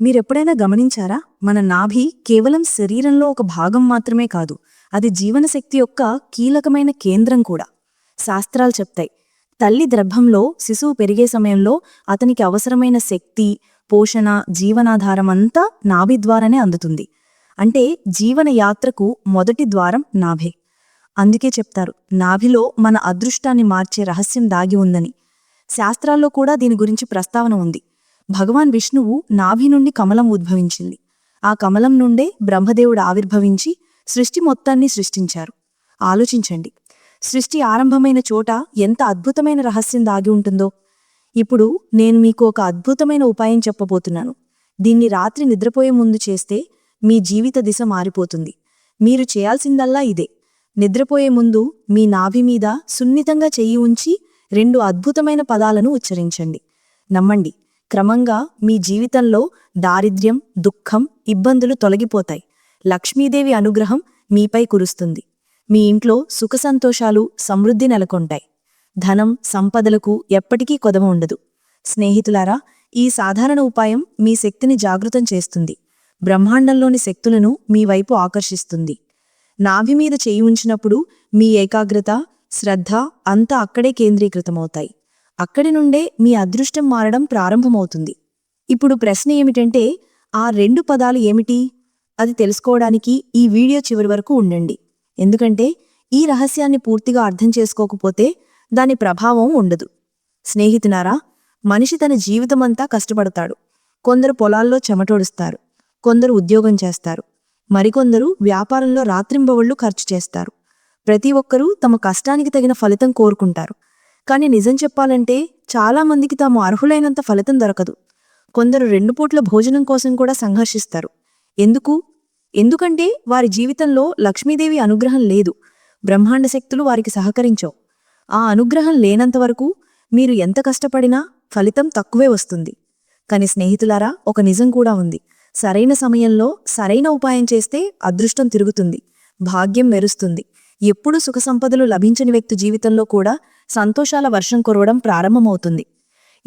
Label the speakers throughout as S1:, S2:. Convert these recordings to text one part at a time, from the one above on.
S1: మీరెప్పుడైనా గమనించారా? మన నాభి కేవలం శరీరంలో ఒక భాగం మాత్రమే కాదు అది జీవనశక్తి యొక్క కీలకమైన కేంద్రం కూడా. శాస్త్రాలు చెప్తాయి తల్లి గర్భంలో శిశువు పెరిగే సమయంలో అతనికి అవసరమైన శక్తి పోషణ జీవనాధారం అంతా నాభి ద్వారానే అందుతుంది. అంటే జీవన యాత్రకు మొదటి ద్వారం నాభే. అందుకే చెప్తారు నాభిలో మన అదృష్టాన్ని మార్చే రహస్యం దాగి ఉందని. శాస్త్రాల్లో కూడా దీని గురించి ప్రస్తావన ఉంది. భగవాన్ విష్ణువు నాభి నుండి కమలం ఉద్భవించింది. ఆ కమలం నుండే బ్రహ్మదేవుడు ఆవిర్భవించి సృష్టి మొత్తాన్ని సృష్టించారు. ఆలోచించండి. సృష్టి ఆరంభమైన చోట ఎంత అద్భుతమైన రహస్యం దాగి ఉంటుందో. ఇప్పుడు నేను మీకు ఒక అద్భుతమైన ఉపాయం చెప్పబోతున్నాను. దీన్ని రాత్రి నిద్రపోయే ముందు చేస్తే మీ జీవిత దిశ మారిపోతుంది. మీరు చేయాల్సిందల్లా ఇదే. నిద్రపోయే ముందు మీ నాభి మీద సున్నితంగా చెయ్యి ఉంచి రెండు అద్భుతమైన పదాలను ఉచ్చరించండి. నమ్మండి. క్రమంగా మీ జీవితంలో దారిద్ర్యం దుఃఖం ఇబ్బందులు తొలగిపోతాయి. లక్ష్మీదేవి అనుగ్రహం మీపై కురుస్తుంది. మీ ఇంట్లో సుఖ సంతోషాలు సమృద్ధి నెలకొంటాయి. ధనం సంపదలకు ఎప్పటికీ కొదవ ఉండదు. స్నేహితులారా ఈ సాధారణ ఉపాయం మీ శక్తిని జాగృతం చేస్తుంది. బ్రహ్మాండంలోని శక్తులను మీ వైపు ఆకర్షిస్తుంది. నాభి మీద చేయి ఉంచినప్పుడు మీ ఏకాగ్రత శ్రద్ధ అంతా అక్కడే కేంద్రీకృతమవుతాయి. అక్కడి నుండే మీ అదృష్టం మారడం ప్రారంభమవుతుంది. ఇప్పుడు ప్రశ్న ఏమిటంటే ఆ రెండు పదాలు ఏమిటి? అది తెలుసుకోవడానికి ఈ వీడియో చివరి వరకు ఉండండి. ఎందుకంటే ఈ రహస్యాన్ని పూర్తిగా అర్థం చేసుకోకపోతే దాని ప్రభావం ఉండదు. స్నేహితునారా మనిషి తన జీవితమంతా కష్టపడతాడు. కొందరు పొలాల్లో చెమటోడుస్తారు. కొందరు ఉద్యోగం చేస్తారు. మరికొందరు వ్యాపారంలో రాత్రింబవళ్ళు ఖర్చు చేస్తారు. ప్రతి ఒక్కరూ తమ కష్టానికి తగిన ఫలితం కోరుకుంటారు. కానీ నిజం చెప్పాలంటే చాలామందికి తాము అర్హులైనంత ఫలితం దొరకదు. కొందరు రెండు పూట్ల భోజనం కోసం కూడా సంఘర్షిస్తారు. ఎందుకు? ఎందుకంటే వారి జీవితంలో లక్ష్మీదేవి అనుగ్రహం లేదు. బ్రహ్మాండ శక్తులు వారికి సహకరించవు. ఆ అనుగ్రహం లేనంతవరకు మీరు ఎంత కష్టపడినా ఫలితం తక్కువే వస్తుంది. కానీ స్నేహితులారా ఒక నిజం కూడా ఉంది. సరైన సమయంలో సరైన ఉపాయం చేస్తే అదృష్టం తిరుగుతుంది. భాగ్యం మెరుస్తుంది. ఎప్పుడు సుఖ సంపదలు లభించని వ్యక్తి జీవితంలో కూడా సంతోషాల వర్షం కురవడం ప్రారంభమవుతుంది.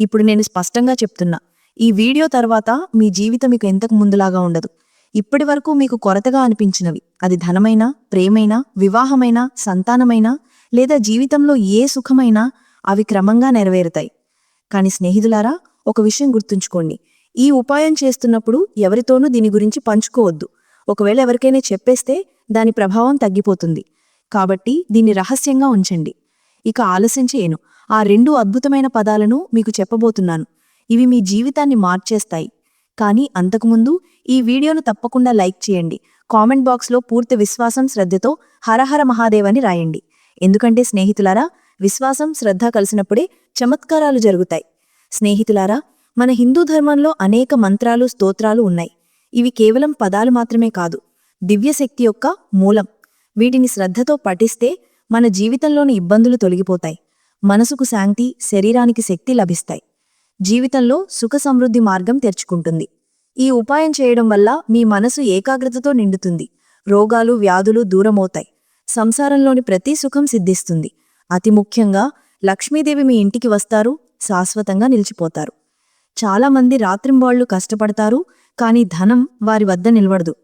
S1: ఇప్పుడు నేను స్పష్టంగా చెప్తున్నా. ఈ వీడియో తర్వాత మీ జీవితం మీకు ఎంతకు ముందులాగా ఉండదు. ఇప్పటి వరకు మీకు కొరతగా అనిపించినవి. అది ధనమైనా ప్రేమైనా వివాహమైనా సంతానమైనా లేదా జీవితంలో ఏ సుఖమైనా అవి క్రమంగా నెరవేరుతాయి. కానీ స్నేహితులారా ఒక విషయం గుర్తుంచుకోండి. ఈ ఉపాయం చేస్తున్నప్పుడు ఎవరితోనూ దీని గురించి పంచుకోవద్దు. ఒకవేళ ఎవరికైనా చెప్పేస్తే దాని ప్రభావం తగ్గిపోతుంది. కాబట్టి దీన్ని రహస్యంగా ఉంచండి. ఇక ఆలస్యం చేయను. ఆ రెండు అద్భుతమైన పదాలను మీకు చెప్పబోతున్నాను. ఇవి మీ జీవితాన్ని మార్చేస్తాయి. కానీ అంతకుముందు ఈ వీడియోను తప్పకుండా లైక్ చేయండి. కామెంట్ బాక్స్లో పూర్తి విశ్వాసం శ్రద్ధతో హరహర మహాదేవ్ అని రాయండి. ఎందుకంటే స్నేహితులారా విశ్వాసం శ్రద్ధ కలిసినప్పుడే చమత్కారాలు జరుగుతాయి. స్నేహితులారా మన హిందూ ధర్మంలో అనేక మంత్రాలు స్తోత్రాలు ఉన్నాయి. ఇవి కేవలం పదాలు మాత్రమే కాదు దివ్యశక్తి యొక్క మూలం. వీటిని శ్రద్ధతో పఠిస్తే మన జీవితంలోని ఇబ్బందులు తొలగిపోతాయి. మనసుకు శాంతి శరీరానికి శక్తి లభిస్తాయి. జీవితంలో సుఖ సమృద్ధి మార్గం తెరుచుకుంటుంది. ఈ ఉపాయం చేయడం వల్ల మీ మనసు ఏకాగ్రతతో నిండుతుంది. రోగాలు వ్యాధులు దూరమవుతాయి. సంసారంలోని ప్రతి సుఖం సిద్ధిస్తుంది. అతి ముఖ్యంగా లక్ష్మీదేవి మీ ఇంటికి వస్తారు శాశ్వతంగా నిలిచిపోతారు. చాలామంది రాత్రింబాళ్ళు కష్టపడతారు కానీ ధనం వారి వద్ద నిలబడదు.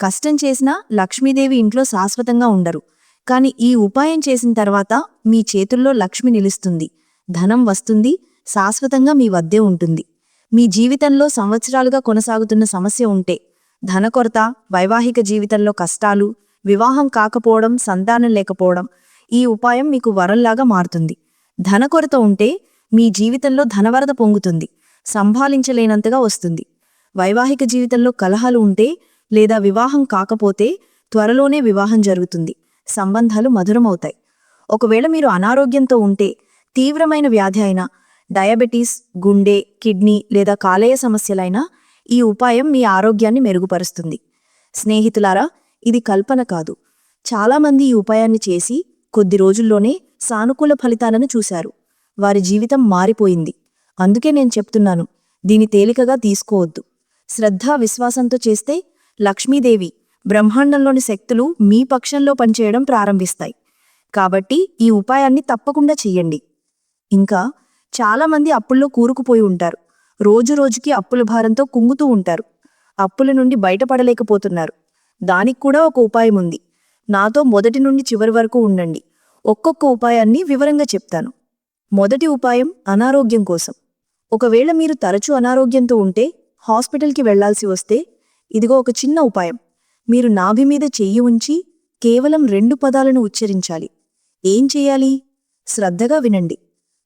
S1: కష్టం చేసినా లక్ష్మీదేవి ఇంట్లో శాశ్వతంగా ఉండరు. కానీ ఈ ఉపాయం చేసిన తర్వాత మీ చేతుల్లో లక్ష్మి నిలుస్తుంది. ధనం వస్తుంది. శాశ్వతంగా మీ వద్దే ఉంటుంది. మీ జీవితంలో సంవత్సరాలుగా కొనసాగుతున్న సమస్య ఉంటే ధన కొరత వైవాహిక జీవితంలో కష్టాలు వివాహం కాకపోవడం సంతానం లేకపోవడం ఈ ఉపాయం మీకు వరంలాగా మారుతుంది. ధన కొరత ఉంటే మీ జీవితంలో ధనవరద పొంగుతుంది. సంభాలించలేనంతగా వస్తుంది. వైవాహిక జీవితంలో కలహాలు ఉంటే లేదా వివాహం కాకపోతే త్వరలోనే వివాహం జరుగుతుంది. సంబంధాలు మధురమవుతాయి. ఒకవేళ మీరు అనారోగ్యంతో ఉంటే తీవ్రమైన వ్యాధి అయినా డయాబెటీస్ గుండె కిడ్నీ లేదా కాలేయ సమస్యలైనా ఈ ఉపాయం మీ ఆరోగ్యాన్ని మెరుగుపరుస్తుంది. స్నేహితులారా ఇది కల్పన కాదు. చాలామంది ఈ ఉపాయాన్ని చేసి కొద్ది రోజుల్లోనే సానుకూల ఫలితాలను చూశారు. వారి జీవితం మారిపోయింది. అందుకే నేను చెప్తున్నాను దీని తేలికగా తీసుకోవద్దు. శ్రద్ధా విశ్వాసంతో చేస్తే లక్ష్మీదేవి బ్రహ్మాండంలోని శక్తులు మీ పక్షంలో పనిచేయడం ప్రారంభిస్తాయి. కాబట్టి ఈ ఉపాయాన్ని తప్పకుండా చెయ్యండి. ఇంకా చాలామంది అప్పుల్లో కూరుకుపోయి ఉంటారు. రోజు రోజుకి అప్పుల భారంతో కుంగుతూ ఉంటారు. అప్పుల నుండి బయటపడలేకపోతున్నారు. దానికి కూడా ఒక ఉపాయం ఉంది. నాతో మొదటి నుండి చివరి వరకు ఉండండి. ఒక్కొక్క ఉపాయాన్ని వివరంగా చెప్తాను. మొదటి ఉపాయం అనారోగ్యం కోసం. ఒకవేళ మీరు తరచూ అనారోగ్యంతో ఉంటే హాస్పిటల్కి వెళ్ళాల్సి వస్తే ఇదిగో ఒక చిన్న ఉపాయం. మీరు నాభి మీద చెయ్యి ఉంచి కేవలం రెండు పదాలను ఉచ్చరించాలి. ఏం చేయాలి? శ్రద్ధగా వినండి.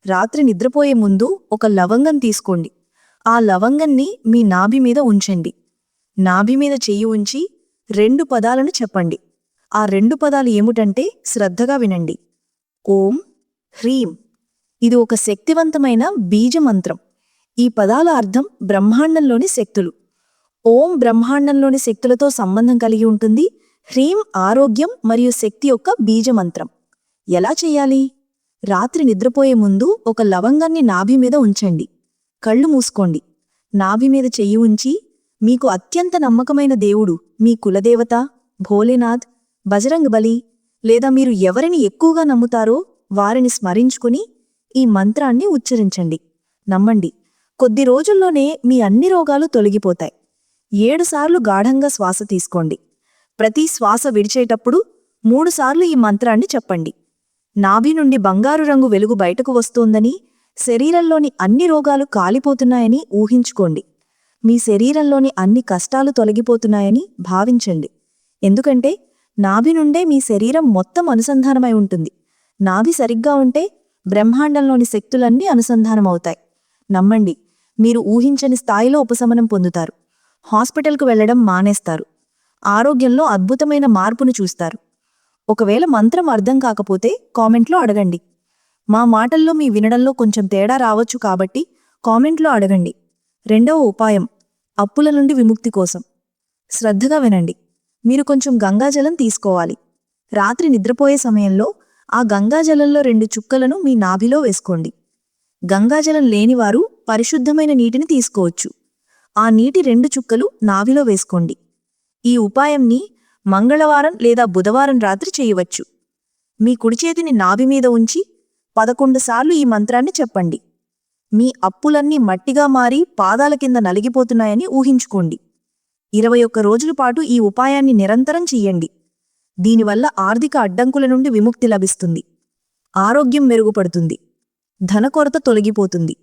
S1: రాత్రి నిద్రపోయే ముందు ఒక లవంగం తీసుకోండి. ఆ లవంగన్ని మీ నాభి మీద ఉంచండి. నాభి మీద చెయ్యి ఉంచి రెండు పదాలను చెప్పండి. ఆ రెండు పదాలు ఏమిటంటే శ్రద్ధగా వినండి. ఓం హ్రీం. ఇది ఒక శక్తివంతమైన బీజమంత్రం ఈ పదాల అర్థం బ్రహ్మాండంలోని శక్తులు. ఓం బ్రహ్మాండంలోని శక్తులతో సంబంధం కలిగి ఉంటుంది. హ్రీం ఆరోగ్యం మరియు శక్తి యొక్క బీజమంత్రం. ఎలా చేయాలి? రాత్రి నిద్రపోయే ముందు ఒక లవంగాన్ని నాభి మీద ఉంచండి. కళ్ళు మూసుకోండి. నాభి మీద చెయ్యి ఉంచి మీకు అత్యంత నమ్మకమైన దేవుడు మీ కులదేవత భోలేనాథ్ బజరంగ్ బలి లేదా మీరు ఎవరిని ఎక్కువగా నమ్ముతారో వారిని స్మరించుకుని ఈ మంత్రాన్ని ఉచ్చరించండి. నమ్మండి. కొద్ది రోజుల్లోనే మీ అన్ని రోగాలు తొలగిపోతాయి. ఏడుసార్లు గాఢంగా శ్వాస తీసుకోండి. ప్రతి శ్వాస విడిచేటప్పుడు మూడుసార్లు ఈ మంత్రాన్ని చెప్పండి. నాభి నుండి బంగారు రంగు వెలుగు బయటకు వస్తోందని శరీరంలోని అన్ని రోగాలు కాలిపోతున్నాయని ఊహించుకోండి. మీ శరీరంలోని అన్ని కష్టాలు తొలగిపోతున్నాయని భావించండి. ఎందుకంటే నాభి నుండే మీ శరీరం మొత్తం అనుసంధానమై ఉంటుంది. నాభి సరిగ్గా ఉంటే బ్రహ్మాండంలోని శక్తులన్నీ అనుసంధానమవుతాయి. నమ్మండి మీరు ఊహించని స్థాయిలో ఉపశమనం పొందుతారు. హాస్పిటల్కు వెళ్ళడం మానేస్తారు. ఆరోగ్యంలో అద్భుతమైన మార్పును చూస్తారు. ఒకవేళ మంత్రం అర్థం కాకపోతే కామెంట్లో అడగండి. మా మాటల్లో మీ వినడంలో కొంచెం తేడా రావచ్చు కాబట్టి కామెంట్లో అడగండి. రెండవ ఉపాయం అప్పుల నుండి విముక్తి కోసం. శ్రద్ధగా వినండి. మీరు కొంచెం గంగాజలం తీసుకోవాలి. రాత్రి నిద్రపోయే సమయంలో ఆ గంగాజలంలో రెండు చుక్కలను మీ నాభిలో వేసుకోండి. గంగాజలం లేనివారు పరిశుద్ధమైన నీటిని తీసుకోవచ్చు. ఆ నీటి రెండు చుక్కలు నావిలో వేసుకోండి. ఈ ఉపాయంని మంగళవారం లేదా బుధవారం రాత్రి చేయవచ్చు. మీ కుడి చేతిని నాభి మీద ఉంచి పదకొండు సార్లు ఈ మంత్రాన్ని చెప్పండి. మీ అప్పులన్నీ మట్టిగా మారి పాదాల కింద నలిగిపోతున్నాయని ఊహించుకోండి. ఇరవై ఒక్క రోజుల పాటు ఈ ఉపాయాన్ని నిరంతరం చెయ్యండి దీనివల్ల ఆర్థిక అడ్డంకుల నుండి విముక్తి లభిస్తుంది. ఆరోగ్యం మెరుగుపడుతుంది. ధన కొరత తొలగిపోతుంది.